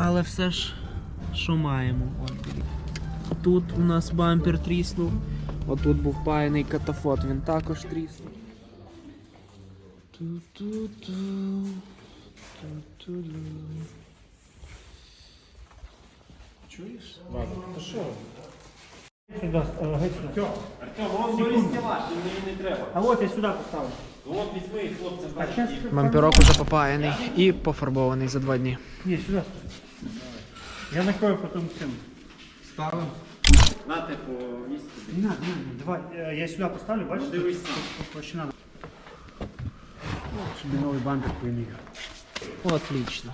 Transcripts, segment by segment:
Але все ж, що маємо. Тут у нас бампер тріснув. Отут був паяний катафот, він також тріснув. Ту-ту-ту. Ту-ту-ду. Чуєш? Сюда, геть сюда. Артем, вон вилізти ваш, мені не треба. А вот я сюда поставлю. От візьми і хлопцям А сейчас... Бамперок уже попаяний і пофарбований за два дні. Не, сюда. Я накрою потом всем. на типу місце. Не надо, не надо. Давай, э, я сюда поставлю, бачишь? Дивись сам. Вообще надо. Чтобы новый бампер примерил. Отлично.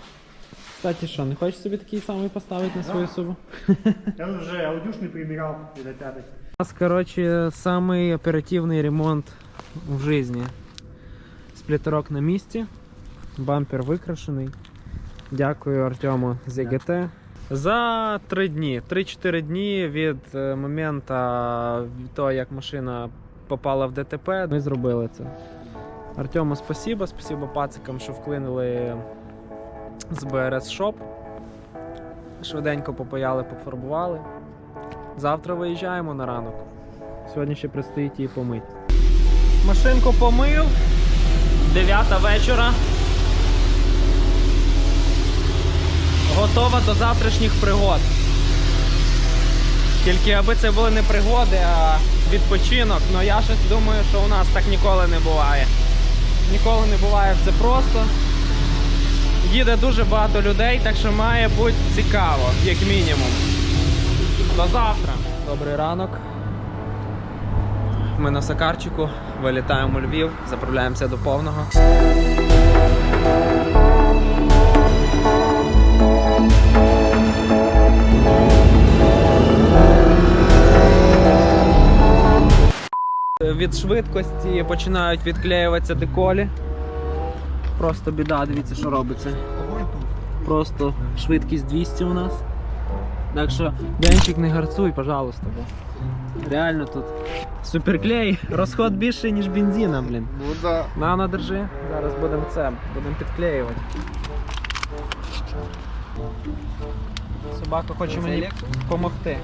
Кстати, що, не хочеш собі такий самий поставити на свою субу? Я уже аудюшный примерял, до пятый. У нас, короче, самый оперативный ремонт в жизни. Сплітерок на місці, бампер викрашений. Дякую Артему з ЄГТ. За 3 дні, 3-4 дні від е, моменту того, як машина попала в ДТП, ми зробили це. Артему спасибо, спасибо пацикам, що вклинили з БРС Shop. Швиденько попаяли, пофарбували. Завтра виїжджаємо на ранок. Сьогодні ще предстоїть її помити. Машинку помив. 9 вечора. Готова до завтрашніх пригод. Тільки аби це були не пригоди, а відпочинок. Ну я щось думаю, що у нас так ніколи не буває. Ніколи не буває все просто. Їде дуже багато людей, так що має бути цікаво, як мінімум. До завтра. Добрий ранок. Ми на Сакарчику, вилітаємо у Львів, заправляємося до повного. Від швидкості починають відклеюватися деколі. Просто біда, дивіться, що робиться. Просто швидкість 200 у нас. Так що, Денчик, не гарцуй, пожалуйста. Бо. Реально тут суперклей, розход більший, ніж бензина, блін. Ну да. Нано держи, зараз будемо це, будемо підклеювати. Собака хоче мені допомогти.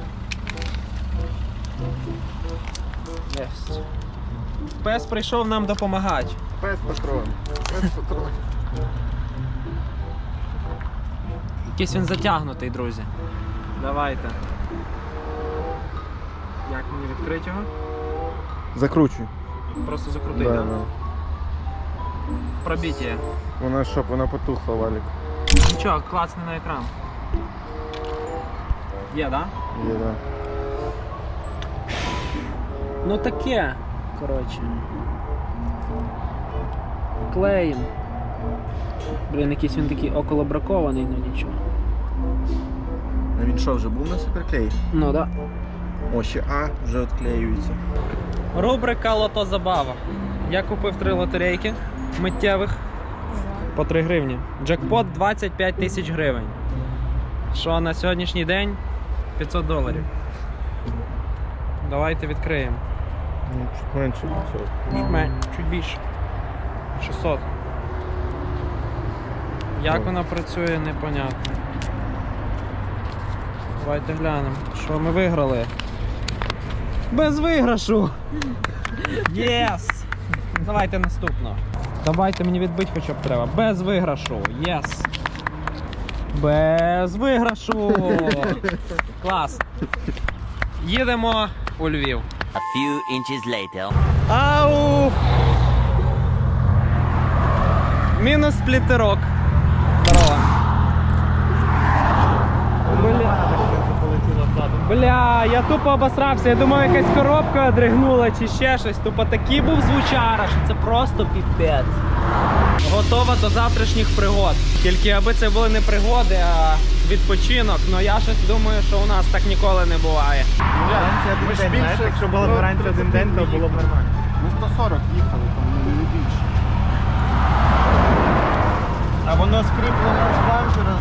Єсть. Пес прийшов нам допомагати. Пес патрон. Пес патрон. Якийсь він затягнутий, друзі. Давайте. Як мені відкрити його? Закручуй. Просто закрутий, Да, да? да. Пробіття. Вона щоб вона потухла, Валік. Нічого, клацни на екран. Є, да? Є, да. Ну таке. Коротше. Клеїм. Блін, якийсь він такий околобракований, ну нічого. А він що, вже був на суперклей? Ну да. О, ще А вже відклеюється. Рубрика Лото Забава. Я купив три лотерейки миттєвих по 3 гривні. Джекпот 25 тисяч гривень. Що на сьогоднішній день 500 доларів. Давайте відкриємо. Ну, чуть менше від цього. Чуть, мен- чуть більше. 600. Як вона працює, непонятно. Давайте глянемо, що ми виграли. Без виграшу! Єс! Давайте наступно. Давайте мені відбити хоча б треба. Без виграшу. Єс! Без виграшу! Клас! Їдемо у Львів. A few inches later. Ау! Мінус сплітерок. Здорово. Бля. Бля, я тупо обосрався. Я думаю, якась коробка дригнула чи ще щось. Тупо такий був звучара, що це просто піпець. Готова до завтрашніх пригод. Тільки аби це були не пригоди, а відпочинок. Ну я щось думаю, що у нас так ніколи не буває. Ми ж більше, якщо було б раніше один день, то було б нормально. Ми 140 їхали, тому не більше. А воно скріплено з бампера,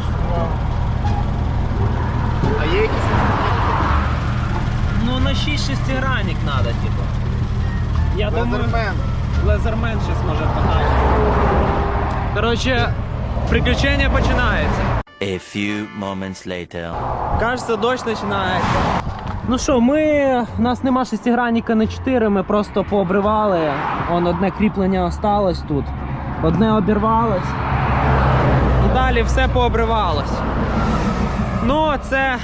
А є якісь На 6 шестигранник надо, типу. Я думаю, Лазермен. лазермен щось може подати. Коротше, приключення починається. A few moments later. Кажеться, дощ починається. Ну що, ми. У нас нема шестигранника на 4, ми просто пообривали. Он одне кріплення осталось тут. Одне обірвалось. І далі все пообривалось. Ну, це.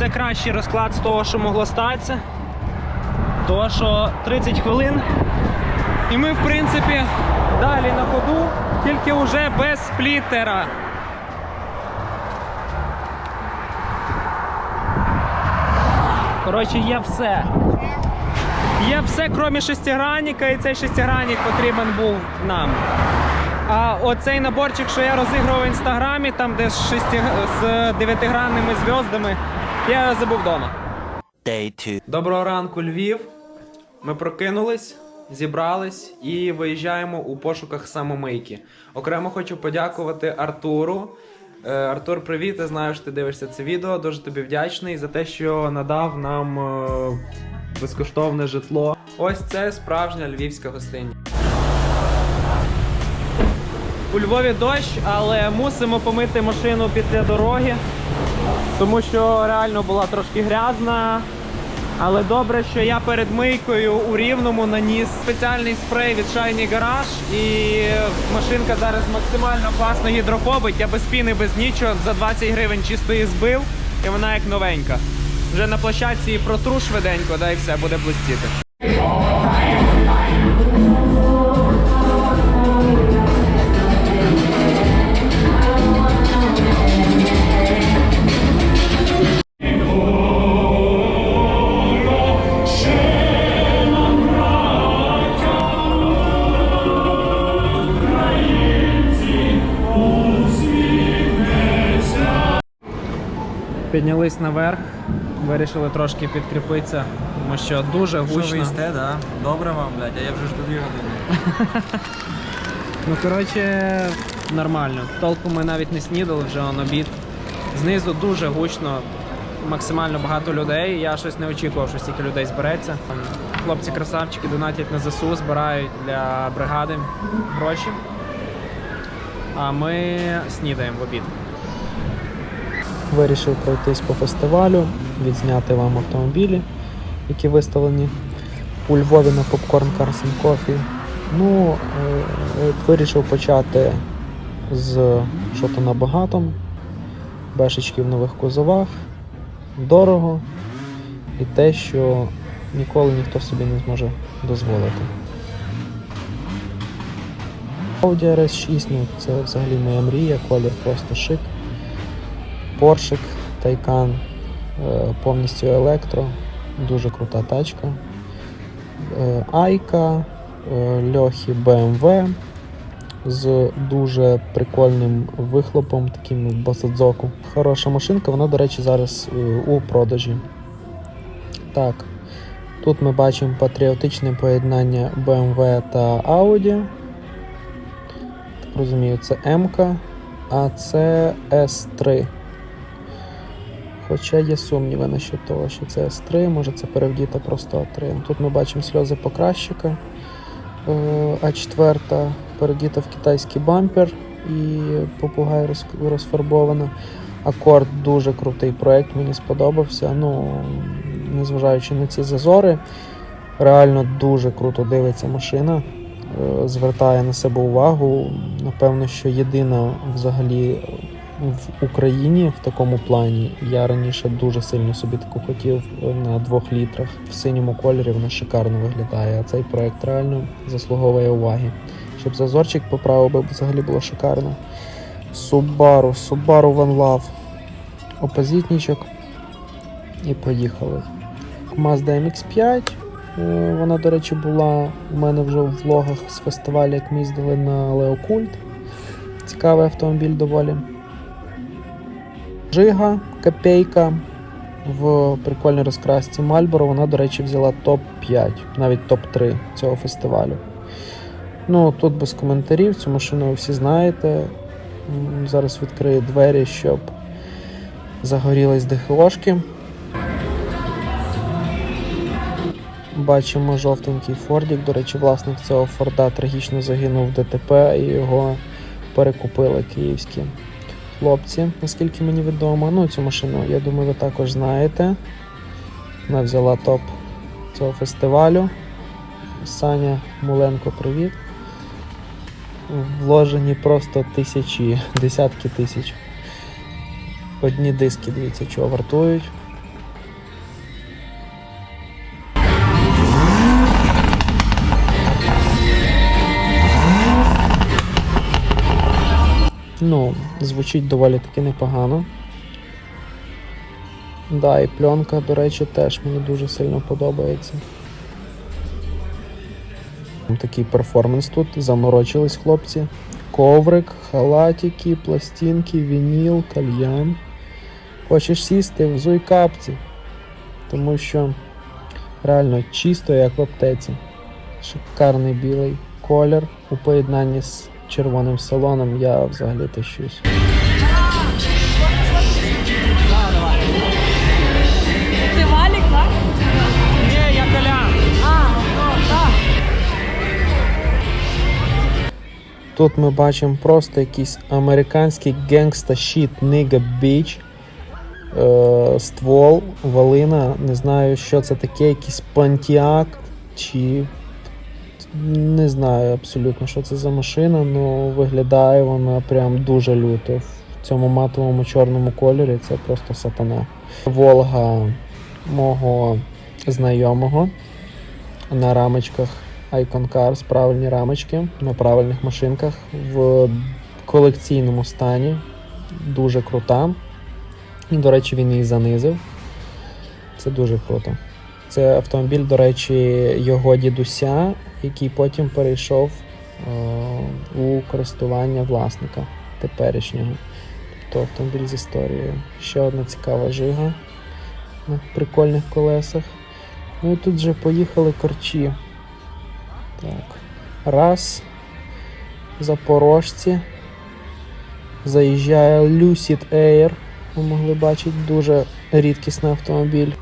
Це кращий розклад з того, що могло статися. Того, що 30 хвилин. І ми, в принципі, далі на ходу, тільки вже без сплітера. Коротше, є все. Є все, крім шестигранника, і цей шестигранник потрібен був нам. А оцей наборчик, що я розігрував в інстаграмі, там де з, шести... з дев'ятигранними зв'яздами, я забув вдома. Доброго ранку, Львів. Ми прокинулись, зібрались і виїжджаємо у пошуках самомийки. Окремо хочу подякувати Артуру. Е, Артур, привіт! Я знаю, що ти дивишся це відео. Дуже тобі вдячний за те, що надав нам е, безкоштовне житло. Ось це справжня львівська гостиня. У Львові дощ, але мусимо помити машину після дороги, тому що реально була трошки грязна. Але добре, що я перед мийкою у рівному наніс спеціальний спрей від Shiny Garage і машинка зараз максимально класно гідрофобить. Я без піни, без нічого за 20 гривень чисто її збив, і вона як новенька. Вже на площадці її протру швиденько, да і все буде блистіти. Піднялись наверх, вирішили трошки підкріпитися, тому що дуже гучно. Що ви їсте, да? Добре вам, блядь, а я вже жду дві години. Ну, коротше, нормально. Толку ми навіть не снідали, вже он обід. Знизу дуже гучно, максимально багато людей. Я щось не очікував, що стільки людей збереться. Хлопці красавчики донатять на ЗСУ, збирають для бригади гроші. А ми снідаємо в обід. Вирішив пройтись по фестивалю, відзняти вам автомобілі, які виставлені у Львові на Popcorn Cars and Coffee. Ну, е, е, вирішив почати з що-то на багатом, бешечки в нових кузовах, дорого і те, що ніколи ніхто собі не зможе дозволити. Audi RS6, ну це взагалі моя мрія, колір просто шик. Поршик Taycan е, повністю електро, дуже крута тачка. Е, Айка, е, Льохи BMW з дуже прикольним вихлопом, таким Басадзоку. Хороша машинка, вона, до речі, зараз у продажі. Так, тут ми бачимо патріотичне поєднання BMW та Audi. Розумію, це М, а це S3. Хоча є сумніви насчет того, що це S3, може це перевдіта просто А3. Тут ми бачимо сльози покращика. Е, А4 передіта в китайський бампер і попугай роз- розфарбована. Акорд дуже крутий проект, мені сподобався. Ну, незважаючи на ці зазори, реально дуже круто дивиться машина, е, звертає на себе увагу. Напевно, що єдина взагалі в Україні в такому плані. Я раніше дуже сильно собі таку хотів е, на двох літрах. В синьому кольорі вона шикарно виглядає. А цей проект реально заслуговує уваги. Щоб зазорчик поправив би взагалі було шикарно. Subaru, Subaru One Love. Опозитничок. І поїхали. Mazda MX5. Е, Вона, до речі, була у мене вже в влогах з фестивалю, як ми їздили на Леокульт. Цікавий автомобіль доволі. Жига, копейка в прикольній розкрасці Мальборо. Вона, до речі, взяла топ-5, навіть топ-3 цього фестивалю. Ну, тут без коментарів, цю машину ви всі знаєте. Зараз відкрию двері, щоб загорілись ДХОшки. Бачимо жовтенький Фордік. До речі, власник цього Форда трагічно загинув в ДТП і його перекупили київські. Хлопці, наскільки мені відомо. Ну, цю машину, я думаю, ви також знаєте. Вона взяла топ цього фестивалю. Саня Муленко, привіт. Вложені просто тисячі, десятки тисяч. Одні диски, дивіться, чого вартують. Ну, звучить доволі таки непогано. Да, і пленка, до речі, теж мені дуже сильно подобається. Такий перформанс тут, заморочились хлопці. Коврик, халатики, пластинки, вініл, кальян. Хочеш сісти, взуй капці. Тому що реально чисто як в аптеці. Шикарний білий колір у поєднанні з червоним салоном я взагалі тащусь. Ти валік, так? Ні, я колян. А, так. Тут ми бачимо просто якийсь американський гангста щит Nigga Beach. Е, ствол, валина, не знаю, що це таке, якийсь пантіак чи. Не знаю абсолютно, що це за машина, але виглядає вона прям дуже люто. В цьому матовому чорному кольорі це просто сатана. Волга мого знайомого на рамочках Icon Cars, правильні рамочки на правильних машинках в колекційному стані. Дуже крута. І, до речі, він її занизив. Це дуже круто. Це автомобіль, до речі, його дідуся, який потім перейшов е, у користування власника теперішнього. Тобто автомобіль з історією. Ще одна цікава жига на прикольних колесах. Ну і тут вже поїхали корчі. Так. Раз. Запорожці. Заїжджає Lucid Air. Ви могли бачити дуже рідкісний автомобіль.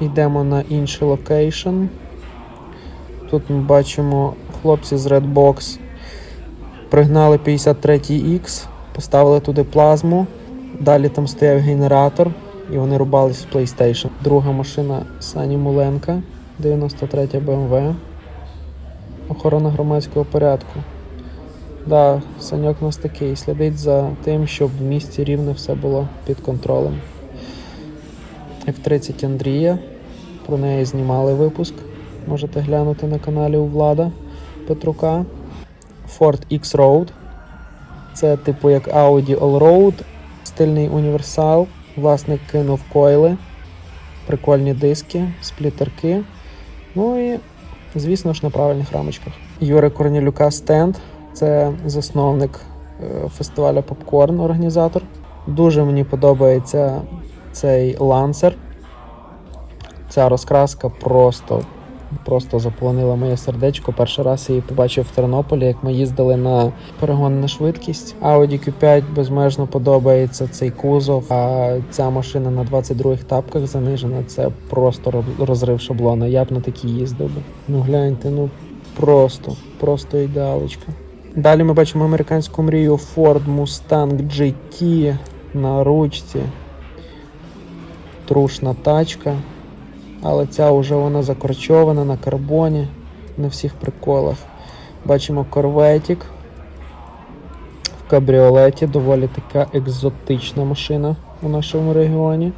Йдемо на інший локейшн. Тут ми бачимо хлопці з Redbox пригнали 53X, поставили туди плазму. Далі там стояв генератор, і вони рубались в PlayStation. Друга машина Сані Муленка, 93 BMW. Охорона громадського порядку. Да, Саньок у нас такий, слідить за тим, щоб в місті рівно все було під контролем. F30 Андрія. Про неї знімали випуск. Можете глянути на каналі у Влада Петрука. Ford X-Road. Це типу як Audi Allroad, стильний універсал. Власник кинув койли, прикольні диски, сплітерки. Ну і, звісно ж, на правильних рамочках. Юрий Корнелюка стенд. Це засновник е, фестивалю Попкорн, організатор. Дуже мені подобається цей лансер. Ця розкраска просто, просто заполонила моє сердечко. Перший раз я її побачив в Тернополі, як ми їздили на перегон на швидкість. Audi Q5 безмежно подобається цей кузов. А ця машина на 22-х тапках занижена. Це просто розрив шаблона. Я б на такій їздив би. Ну гляньте, ну просто, просто ідеалочка. Далі ми бачимо американську мрію Ford Mustang GT на ручці. Трушна тачка. Але ця вже вона закорчована на карбоні на всіх приколах. Бачимо корветик. В кабріолеті доволі така екзотична машина у нашому регіоні.